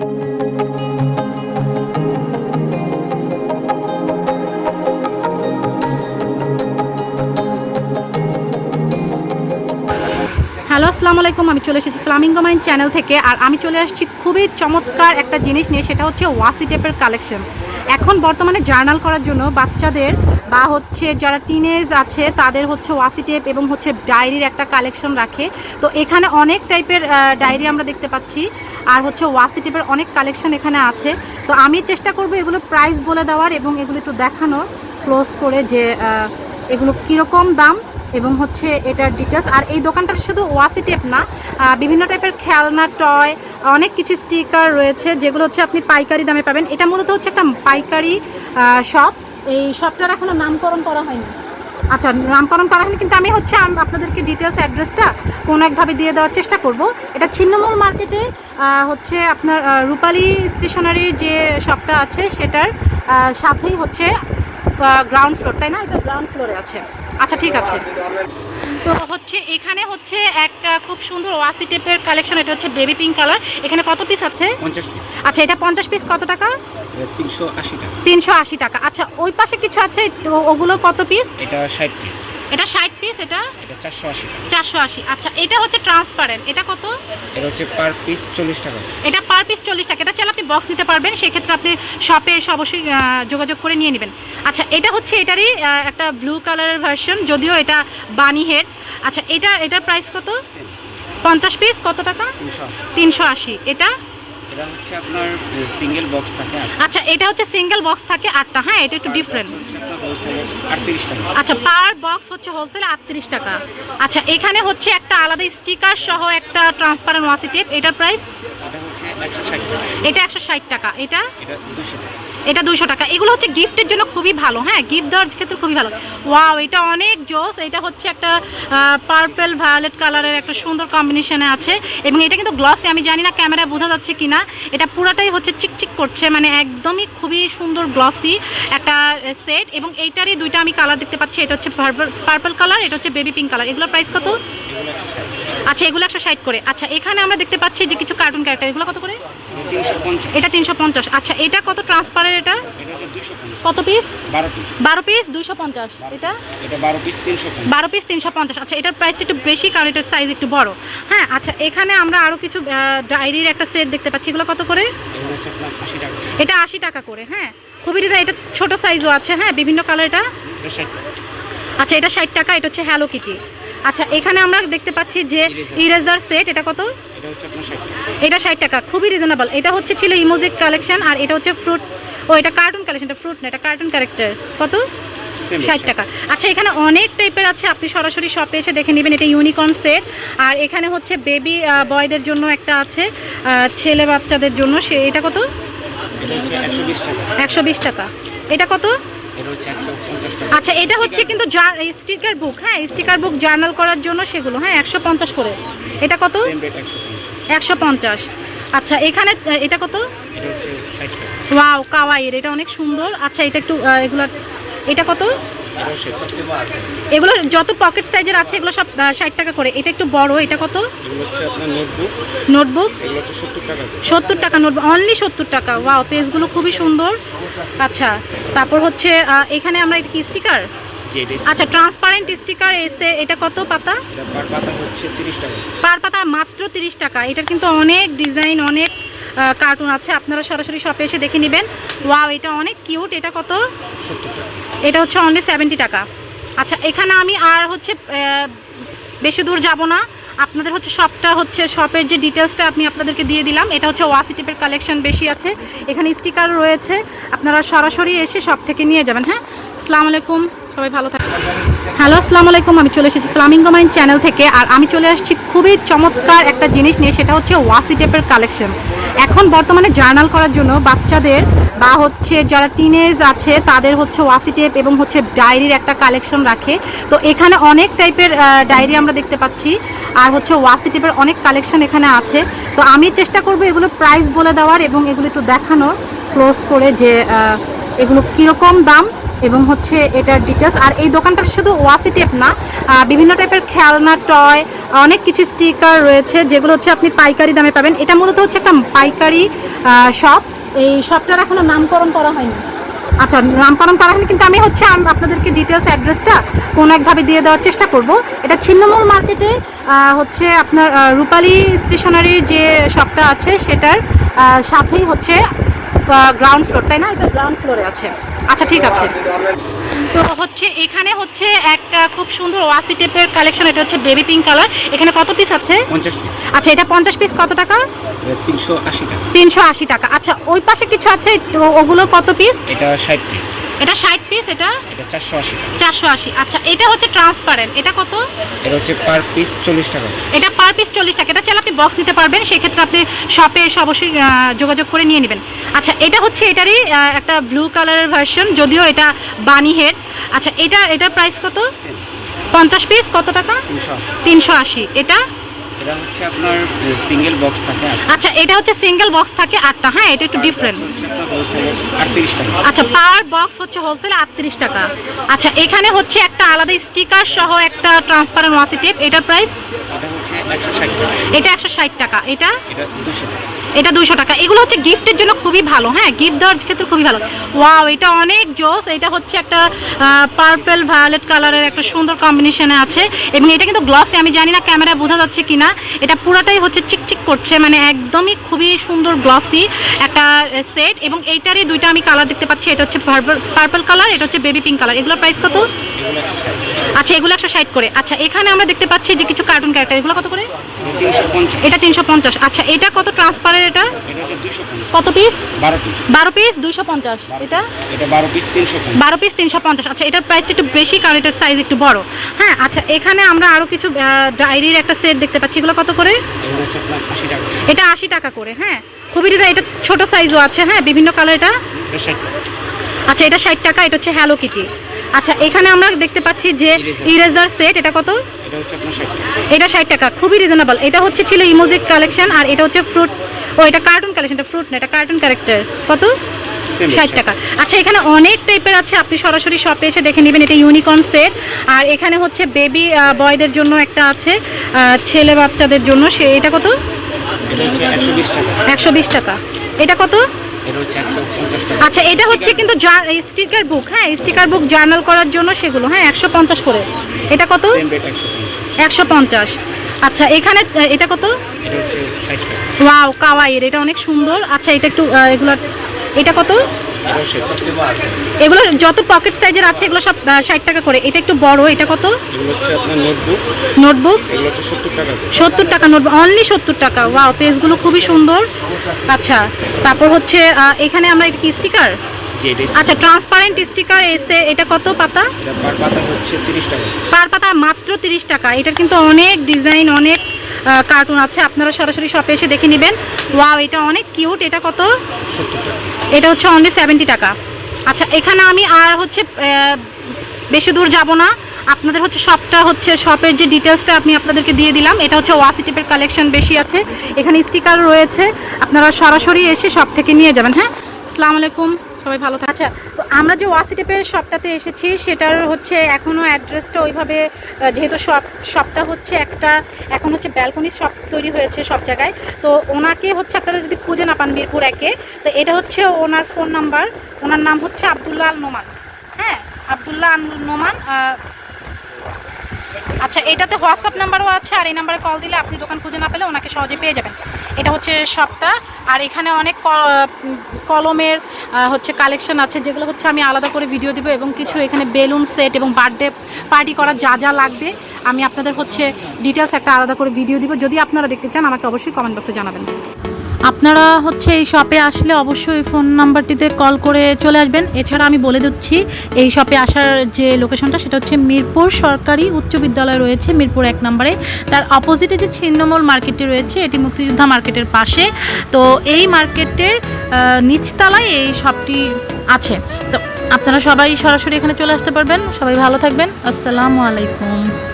Hello, আসসালামু আলাইকুম। আমি চলে এসেছি ফ্লামিঙ্গো মাইন চ্যানেল থেকে। আর আমি চলে আসছি খুবই চমৎকার একটা জিনিস নিয়ে, সেটা হচ্ছে ওয়াসি টেপের কালেকশন এখন বর্তমানে জার্নাল করার জন্য বাচ্চাদের বা হচ্ছে যারা টিনেজ আছে, তাদের হচ্ছে ওয়াসি টেপ এবং হচ্ছে ডায়েরির একটা কালেকশন রাখে। তো এখানে অনেক টাইপের ডায়েরি আমরা দেখতে পাচ্ছি। আর হচ্ছে ওয়াসি টেপের অনেক কালেকশন এখানে আছে। তো আমি চেষ্টা করব এগুলো প্রাইস বলে দেওয়ার এবং এগুলো একটু দেখানোর ক্লোজ করে যে এগুলো কীরকম দাম এবং হচ্ছে এটার ডিটেলস আর এই দোকানটা শুধু ওয়াসি টেপ না বিভিন্ন টাইপের খেলনা টয় অনেক কিছু স্টিকার রয়েছে, যেগুলো হচ্ছে আপনি পাইকারি দামে পাবেন। এটা মূলত হচ্ছে একটা পাইকারি শপ এই শপটার এখনও নামকরণ করা হয়নি। আচ্ছা নামকরণ করা হয়নি, কিন্তু আমি হচ্ছে আপনাদেরকে ডিটেলস অ্যাড্রেসটা কোনো একভাবে দিয়ে দেওয়ার চেষ্টা করব। এটা ছিন্নমূল মার্কেটে হচ্ছে আপনার রূপালী স্টেশনারির যে শপটা আছে, সেটার সাথেই হচ্ছে গ্রাউন্ড ফ্লোর তাই না? এটা গ্রাউন্ড ফ্লোরে আছে। আচ্ছা ঠিক আছে। তো হচ্ছে এখানে হচ্ছে একটা খুব সুন্দর ওয়াসি টেপের কালেকশন এটা হচ্ছে বেবি পিঙ্ক কালার এখানে কত পিস আছে? পঞ্চাশ পিস আচ্ছা এটা পঞ্চাশ পিস কত টাকা? তিনশো আশি টাকা। তিনশো আশি টাকা। আচ্ছা ওই পাশে কিছু আছে? ওগুলো কত পিস এটা ষাট পিস এটা ষাট পিস এটা? চারশো আশি চারশো আশি। আচ্ছা এটা হচ্ছে ট্রান্সপারেন্ট এটা কত? এটা হচ্ছে পার পিস চল্লিশ টাকা। এটা পার পিস চল্লিশ টাকা। এটা বক্স নিতে পারবেন সেক্ষেত্রে আপনি শপে এসে অবশ্যই যোগাযোগ করে নিয়ে নেবেন। আচ্ছা এটা হচ্ছে এটারই একটা ব্লু কালারের ভার্সন যদিও এটা বানি হেড আচ্ছা এটা এটার প্রাইস কত? পঞ্চাশ পিস কত টাকা? তিনশো আশি। এটা এটা হচ্ছে আপনার সিঙ্গেল বক্স থাকে আচ্ছা এটা হচ্ছে সিঙ্গেল বক্স থাকে আটটা হ্যাঁ এটা একটু ডিফারেন্ট আচ্ছা পার বক্স হচ্ছে হোলসেল আটত্রিশ টাকা। আচ্ছা এখানে হচ্ছে একটা আলাদা স্টিকার সহ একটা ট্রান্সপারেন্ট ওয়াসি টেপ এটার প্রাইস এটা একশো ষাট টাকা। এটা একশো ষাট টাকা এটা? এটা দুশো টাকা। এটা দুশো টাকা। এগুলো হচ্ছে গিফটের জন্য খুবই ভালো হ্যাঁ? গিফট দেওয়ার ক্ষেত্রে খুবই ভালো। ওয়াও এটা অনেক জোস। এটা হচ্ছে একটা পার্পেল ভায়োলেট কালারের একটা সুন্দর কম্বিনেশনে আছে। এবং এটা কিন্তু গ্লসে আমি জানি না ক্যামেরা বোঝা যাচ্ছে কিনা। এটা পুরোটাই হচ্ছে চিকচিক করছে মানে একদমই খুবই সুন্দর গ্লসি একটা সেট এবং এইটারই দুইটা আমি কালার দেখতে পাচ্ছি। এটা হচ্ছে পার্পল কালার এটা হচ্ছে বেবি পিঙ্ক কালার এগুলোর প্রাইস কত? আচ্ছা এগুলো একশো ষাট করে। আচ্ছা এখানে আমরা দেখতে পাচ্ছি যে কিছু কার্টুন ক্যারেক্টার এগুলো কত করে? এটা তিনশো পঞ্চাশ। আচ্ছা এটা কত ট্রান্সপারের এটা? দুশো কত পিস বারো পিস দুইশো পঞ্চাশ। এটা? বারো পিস তিনশো পঞ্চাশ। আচ্ছা এটার প্রাইসটা একটু বেশি কারণ এটার সাইজ একটু বড়। হ্যাঁ আচ্ছা এখানে আমরা আরও কিছু ডায়েরির একটা সেট দেখতে পাচ্ছি। এগুলো কত করে? এটা আশি টাকা করে হ্যাঁ। খুবই ডিজাইন এটা ছোট সাইজও আছে হ্যাঁ বিভিন্ন কালার এটা? আচ্ছা এটা ষাট টাকা এটা হচ্ছে হ্যালো কিটি আচ্ছা এখানে আমরা দেখতে পাচ্ছি যে ইরেজার সেট এটা কত? এটা ষাট টাকা। খুবই রিজনেবল এটা হচ্ছে ছিল ইমোজিক কালেকশন আর এটা হচ্ছে ফ্রুট ও এটা কার্টুন কালেকশন এটা ফ্রুট না এটা কার্টুন ক্যারেক্টার কত? ষাট টাকা। আচ্ছা এখানে অনেক টাইপের আছে আপনি সরাসরি শপে এসে দেখে নেবেন এটা ইউনিকর্ন সেট আর এখানে হচ্ছে বেবি বয়দের জন্য একটা আছে ছেলে বাচ্চাদের জন্য সে এটা কত? একশো বিশ একশো বিশ টাকা। এটা কত? আচ্ছা এটা হচ্ছে কিন্তু স্টিকার বুক হ্যাঁ স্টিকার বুক জার্নাল করার জন্য সেগুলো হ্যাঁ একশো পঞ্চাশ করে। এটা কত? একশো পঞ্চাশ। আচ্ছা এখানে এটা কত? ওয়াও কাওয়াইয়ের এটা অনেক সুন্দর। আচ্ছা এটা একটু এগুলো এটা কত? এগুলো যত পকেট সাইজের আছে এগুলো সব ষাট টাকা করে। এটা একটু বড় এটা কত? এগুলো নোটবুক সত্তর টাকা নোটবুক অনলি সত্তর টাকা। ওয়াও পেজগুলো খুবই সুন্দর। আচ্ছা তারপর হচ্ছে এখানে আমরা এটা কি স্টিকার আচ্ছা ট্রান্সপারেন্ট স্টিকার এসে এটা কত পাতা? পার পাতা পার মাত্র তিরিশ টাকা। এটার কিন্তু অনেক ডিজাইন অনেক কার্টুন আছে। আপনারা সরাসরি শপে এসে দেখে নেবেন। ওয়াও এটা অনেক কিউট এটা কত? সত্তর টাকা। এটা হচ্ছে অনলি সেভেন্টি টাকা। আচ্ছা এখানে আমি আর হচ্ছে বেশি দূর যাব না। আপনাদের হচ্ছে শপটা হচ্ছে শপের যে ডিটেলসটা আমি আপনাদেরকে দিয়ে দিলাম, এটা হচ্ছে ওয়াসি টিপের কালেকশন বেশি আছে। এখানে স্টিকার রয়েছে। আপনারা সরাসরি এসে সব থেকে নিয়ে যাবেন হ্যাঁ? আসসালামু আলাইকুম, সবাই ভালো থাকবেন হ্যালো, আসসালামু আলাইকুম, আমি চলে এসেছি ফ্লামিঙ্গো মাইন চ্যানেল থেকে। আর আমি চলে আসছি খুবই চমৎকার একটা জিনিস নিয়ে, সেটা হচ্ছে ওয়াসি টেপের কালেকশন এখন বর্তমানে জার্নাল করার জন্য বাচ্চাদের বা হচ্ছে যারা টিনেজ আছে, তাদের হচ্ছে ওয়াসি টেপ এবং হচ্ছে ডায়েরির একটা কালেকশন রাখে। তো এখানে অনেক টাইপের ডায়েরি আমরা দেখতে পাচ্ছি। আর হচ্ছে ওয়াসি টেপের অনেক কালেকশন এখানে আছে। তো আমি চেষ্টা করব এগুলো প্রাইস বলে দেওয়ার এবং এগুলো একটু দেখানোর ক্লোজ করে যে এগুলো কীরকম দাম এবং হচ্ছে এটার ডিটেলস আর এই দোকানটা শুধু ওয়াসি টেপ না বিভিন্ন টাইপের খেলনা টয় অনেক কিছু স্টিকার রয়েছে, যেগুলো হচ্ছে আপনি পাইকারি দামে পাবেন। এটা মূলত হচ্ছে একটা পাইকারি শপ এই শপটার এখনও নামকরণ করা হয়নি। আচ্ছা নামকরণ করা হয়নি, কিন্তু আমি হচ্ছে আপনাদেরকে ডিটেলস অ্যাড্রেসটা কোনো একভাবে দিয়ে দেওয়ার চেষ্টা করব। এটা ছিন্নমূল মার্কেটে হচ্ছে আপনার রূপালী স্টেশনারির যে শপটা আছে, সেটার সাথেই হচ্ছে গ্রাউন্ড ফ্লোর তাই না? এটা গ্রাউন্ড ফ্লোরে আছে। আচ্ছা ঠিক আছে। তো হচ্ছে এখানে হচ্ছে একটা খুব সুন্দর ওয়াসি টেপের কালেকশন এটা হচ্ছে বেবি পিঙ্ক কালার এখানে কত পিস আছে? পঞ্চাশ পিস আচ্ছা এটা পঞ্চাশ পিস কত টাকা? তিনশো আশি টাকা। তিনশো আশি টাকা। আচ্ছা ওই পাশে কিছু আছে? ওগুলো কত পিস এটা ষাট পিস এটা ষাট পিস এটা? এটা চারশো আশি। টাকা চারশো আশি। আচ্ছা এটা হচ্ছে ট্রান্সপারেন্ট। এটা কত? এটা হচ্ছে পার পিস চল্লিশ টাকা। এটা পার পিস চল্লিশ টাকা। এটা চাইলে আপনি বক্স নিতে পারবেন। সেক্ষেত্রে আপনি শপে এসে অবশ্যই যোগাযোগ করে নিয়ে নেবেন। আচ্ছা এটা হচ্ছে এটারই একটা ব্লু কালারের ভার্সন যদিও এটা বানি হেড আচ্ছা এটা এটার প্রাইস কত? Same, পঞ্চাশ পিস কত টাকা? তিনশো আশি। তিনশো আশি। এটা? এটা হচ্ছে আপনার সিঙ্গেল বক্স থাকে আচ্ছা এটা হচ্ছে সিঙ্গেল বক্স থাকে আটটা হ্যাঁ এটা একটু ডিফারেন্ট আচ্ছা পার বক্স হচ্ছে হোলসেল আটত্রিশ টাকা। আচ্ছা এখানে হচ্ছে একটা আলাদা স্টিকার সহ একটা ট্রান্সপারেন্ট ওয়াসি টেপ এটার প্রাইস এটা একশো ষাট টাকা। এটা একশো ষাট টাকা। এটা? এটা দুশো টাকা। এটা দুশো টাকা। এগুলো হচ্ছে গিফটের জন্য খুবই ভালো হ্যাঁ? গিফট দেওয়ার ক্ষেত্রে খুবই ভালো। ওয়াও এটা অনেক জোস। এটা হচ্ছে একটা পার্পল ভায়োলেট কালারের একটা সুন্দর কম্বিনেশনে আছে। এবং এটা কিন্তু গ্লসে আমি জানি না ক্যামেরা বোঝা যাচ্ছে কিনা। এটা পুরোটাই হচ্ছে চিকচিক করছে মানে একদমই খুবই সুন্দর গ্লসি একটা সেট এবং এইটারই দুইটা আমি কালার দেখতে পাচ্ছি। এটা হচ্ছে পার্পল কালার এটা হচ্ছে বেবি পিঙ্ক কালার এগুলোর প্রাইস কত? আচ্ছা এগুলো একশো ষাট করে। আচ্ছা এখানে আমরা দেখতে পাচ্ছি যে কিছু কার্টুন ক্যারেক্টার এগুলো কত করে? এটা তিনশো পঞ্চাশ। আচ্ছা এটা কত ট্রান্সপারের এটা? কত পিস বারো পিস দুইশো পঞ্চাশ। এটা? বারো পিস তিনশো পঞ্চাশ। আচ্ছা এটার প্রাইস একটু বেশি কারণ এটার সাইজ একটু বড়। হ্যাঁ আচ্ছা এখানে আমরা আরও কিছু ডায়েরির একটা সেট দেখতে পাচ্ছি। এগুলো কত করে? এটা আশি টাকা করে হ্যাঁ। খুবই ডিজাইন এটা ছোট সাইজও আছে হ্যাঁ বিভিন্ন কালার এটা? আচ্ছা এটা ষাট টাকা এটা হচ্ছে হ্যালো কিটি আচ্ছা এখানে আমরা দেখতে পাচ্ছি যে ইরেজার সেট এটা কত? এটা ষাট টাকা। খুবই রিজনেবল এটা হচ্ছে ছিল ইমোজিক কালেকশন আর এটা হচ্ছে ফ্রুট ও এটা কার্টুন কালেকশন এটা ফ্রুট না এটা কার্টুন ক্যারেক্টার কত? ষাট টাকা। আচ্ছা এখানে অনেক টাইপের আছে আপনি সরাসরি শপে এসে দেখে নেবেন এটা ইউনিকর্ন সেট আর এখানে হচ্ছে বেবি বয়দের জন্য একটা আছে ছেলে বাচ্চাদের জন্য সে এটা কত? একশো একশো বিশ টাকা। এটা কত? এটা হচ্ছে একশো পঞ্চাশ টাকা। আচ্ছা এটা হচ্ছে কিন্তু স্টিকার বুক হ্যাঁ স্টিকার বুক জার্নাল করার জন্য সেগুলো হ্যাঁ একশো পঞ্চাশ করে। এটা কত? একশো পঞ্চাশ। আচ্ছা এখানে এটা কত? ওয়াও কাওয়াইয়ের এটা অনেক সুন্দর। আচ্ছা এটা একটু এগুলো এটা কত? এগুলো যত পকেট সাইজের আছে এগুলো সব ষাট টাকা করে। এটা একটু বড় এটা কত? এগুলো নোটবুক সত্তর টাকা নোটবুক অনলি সত্তর টাকা। ওয়াও পেজগুলো খুবই সুন্দর। আচ্ছা তারপর হচ্ছে এখানে আমরা এটা কি স্টিকার আচ্ছা ট্রান্সপারেন্ট স্টিকার এসে এটা কত পাতা? পার পাতা মাত্র তিরিশ টাকা। এটার কিন্তু অনেক ডিজাইন অনেক কার্টুন আছে। আপনারা সরাসরি শপে এসে দেখে নেবেন। ওয়াও এটা অনেক কিউট এটা কত? সত্তর টাকা। এটা হচ্ছে অনলি সেভেন্টি টাকা। আচ্ছা এখানে আমি আর হচ্ছে বেশি দূর যাব না। আপনাদের হচ্ছে শপটা হচ্ছে শপের যে ডিটেলসটা আমি আপনাদেরকে দিয়ে দিলাম, এটা হচ্ছে ওয়াসি টিপের কালেকশন বেশি আছে। এখানে স্টিকার রয়েছে। আপনারা সরাসরি এসে শপ থেকে নিয়ে যাবেন হ্যাঁ? আসসালামু আলাইকুম। সবাই ভালো থাকে আচ্ছা তো আমরা যে ওয়াসি টেপের শপটাতে এসেছি, সেটার হচ্ছে এখনও অ্যাড্রেসটা ওইভাবে যেহেতু শপ শপটা হচ্ছে একটা, এখন হচ্ছে ব্যালকনি শপ তৈরি হয়েছে সব জায়গায়। তো ওনাকে হচ্ছে আপনারা যদি খুঁজে না পান মিরপুর একে, তো এটা হচ্ছে ওনার ফোন নাম্বার ওনার নাম হচ্ছে আবদুল্লাহ আল নোমান। হ্যাঁ আবদুল্লাহ আল নোমান আচ্ছা এটাতে হোয়াটসঅ্যাপ নাম্বারও আছে, আর এই নাম্বারে কল দিলে আপনি দোকান খুঁজে না পেলে ওনাকে সহজে পেয়ে যাবেন। এটা হচ্ছে সবটা। আর এখানে অনেক কলমের হচ্ছে কালেকশন আছে, যেগুলো হচ্ছে আমি আলাদা করে ভিডিও দেবো এবং কিছু এখানে বেলুন সেট এবং বার্থডে পার্টি করার যা যা লাগবে, আমি আপনাদের হচ্ছে ডিটেলস একটা আলাদা করে ভিডিও দিব। যদি আপনারা দেখতে চান, আমাকে অবশ্যই কমেন্ট বক্সে জানাবেন। আপনারা হচ্ছে এই শপে আসলে অবশ্যই এই ফোন নাম্বারটিতে কল করে চলে আসবেন। এছাড়া আমি বলে দিচ্ছি, এই শপে আসার যে লোকেশনটা সেটা হচ্ছে মিরপুর সরকারি উচ্চ বিদ্যালয় রয়েছে, মিরপুর এক নম্বরে। তার অপোজিটে যে ছিন্নমূল মার্কেটটি রয়েছে, এটি মুক্তিযোদ্ধা মার্কেটের পাশে। তো এই মার্কেটের নিচতলায় এই শপটি আছে। তো আপনারা সবাই সরাসরি এখানে চলে আসতে পারবেন। সবাই ভালো থাকবেন। আসসালামু আলাইকুম।